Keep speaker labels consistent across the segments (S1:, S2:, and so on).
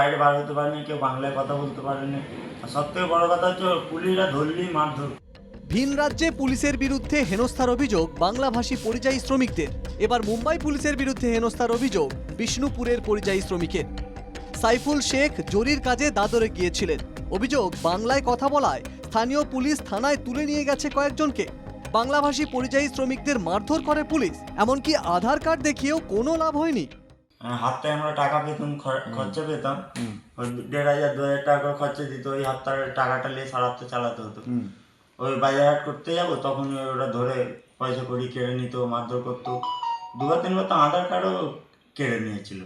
S1: বাইরে বার হতে পারেনি, কেউ বাংলায় কথা বলতে পারেনি। আর সব থেকে বড় কথা হচ্ছে পুলিশরা ধরলেই মারধর।
S2: ভিন রাজ্যে পুলিশের বিরুদ্ধে হেনস্থার অভিযোগ বাংলাভাষী পরিযায়ী শ্রমিকদের। এবার মুম্বাই পুলিশের বিরুদ্ধে হেনস্থার অভিযোগ বিষ্ণুপুরের পরিযায়ী শ্রমিকের। সাইফুল শেখ জরির কাজে দাদরে গিয়েছিলেন। অভিযোগ বাংলায় কথা বলায় স্থানীয় পুলিশ থানায় তুলে নিয়ে গেছে কয়েকজনকে। বাংলাভাষী পরিযায়ী শ্রমিকদের মারধর করে পুলিশ, এমনকি আধার কার্ড দেখিয়েও কোনো লাভ হয়নি।
S1: আহ, হাপ্তায় আমরা টাকা পেতাম খর- খরচা পেতাম। ওই দেড় হাজার দু হাজার টাকা করে খরচা দিত ওই হাপ্তার টাকাটা নিয়ে সারা হপ্তাহ চালাতে হতো। ওই বাজার হাট করতে যাব তখন ওরা ধরে পয়সা করি কেড়ে নিত মারধর করতো। দুবার তিনবার তো আধার কার্ডও কেড়ে নিয়েছিল।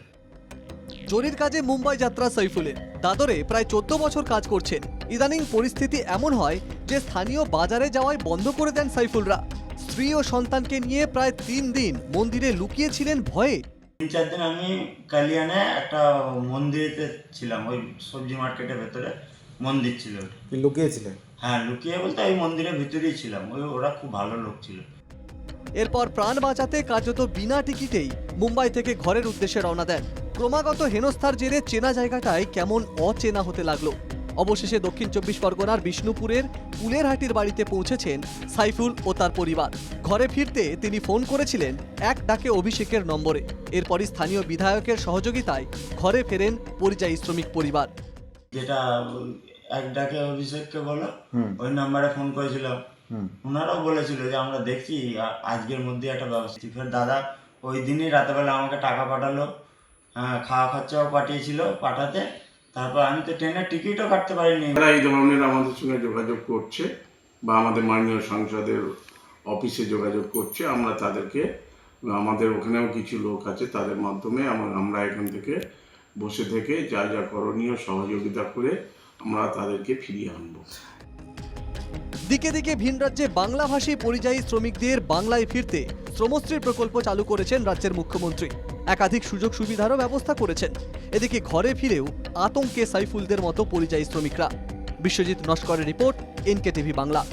S2: জরির কাজে মুম্বাই যাত্রা সাইফুলের দাদরে প্রায় চোদ্দ বছর কাজ করছেন। ইদানিং পরিস্থিতি এমন হয় যে স্থানীয় বাজারে যাওয়ায় বন্ধ করে দেন সাইফুলরা। স্ত্রী ও সন্তানকে নিয়ে প্রায় তিন দিন মন্দিরে লুকিয়েছিলেন ভয়ে।
S1: তিন চার দিন আমি কালিয়ানে একটা মন্দিরেতে ছিলাম ওই সবজি মার্কেটের ভেতরে মন্দির ছিল
S3: লুকিয়েছিলেন
S1: হ্যাঁ লুকিয়ে বলতে ওই মন্দিরের ভিতরেই ছিলাম ওই ওরা খুব ভালো লোক ছিল।
S2: এরপর প্রাণ বাঁচাতে কার্যত বিনা টিকিটেই মুম্বাই থেকে ঘরের উদ্দেশ্যে রওনা দেন। ক্রমাগত হেনস্থার জেরে চেনা জায়গাটায় কেমন অচেনা হতে লাগল। অবশেষে দক্ষিণ চব্বিশ পরগনার বিষ্ণুপুরের কুলেরহাটির বাড়িতে পৌঁছেছেন সাইফুল ও তার পরিবার। ঘরে ফিরতে তিনি ফোন করেছিলেন এক ডাকে অভিষেকের নম্বরে। এরপরই স্থানীয় বিধায়কের সহযোগিতায় ঘরে ফেরেন পরিযায়ী শ্রমিক পরিবার।
S1: যেটা এক ডাকে অভিষেককে বলো
S3: হুম।
S1: ওই নাম্বারে ফোন করেছিলাম।
S3: হুম।
S1: ওনারাও বলেছিল যে আমরা দেখছি আজকের মধ্যে একটা ব্যবস্থা। ফের দাদা ওই দিনই রাতেবেলা আমাকে টাকা পাঠালো। হ্যাঁ খাওয়া খরচাও পাঠিয়েছিল পাঠাতে। তারপর আমি তো ট্রেনের টিকিটও কাটতে পারিনি।
S4: তারা এই ধরনের আমাদের সঙ্গে যোগাযোগ করছে বা আমাদের মাননীয় সংসদের অফিসে যোগাযোগ করছে। আমরা তাদেরকে আমাদের ওখানেও কিছু লোক আছে তাদের মাধ্যমে আমরা আমরা এখান থেকে বসে থেকে যা যা করণীয় সহযোগিতা করে আমরা তাদেরকে ফিরিয়ে আনব।
S2: দিকে দিকে ভিন রাজ্যে বাংলাভাষী পরিযায়ী শ্রমিকদের বাংলায় ফিরতে শ্রমশ্রী প্রকল্প চালু করেছেন রাজ্যের মুখ্যমন্ত্রী। একাধিক সুযোগ সুবিধারও ব্যবস্থা করেছেন। এদিকে ঘরে ফিরেও আতঙ্কে সাইফুলদের মতো পরিযায়ী শ্রমিকরা। বিশ্বজিৎ নস্করের রিপোর্ট এনকে টিভি বাংলা।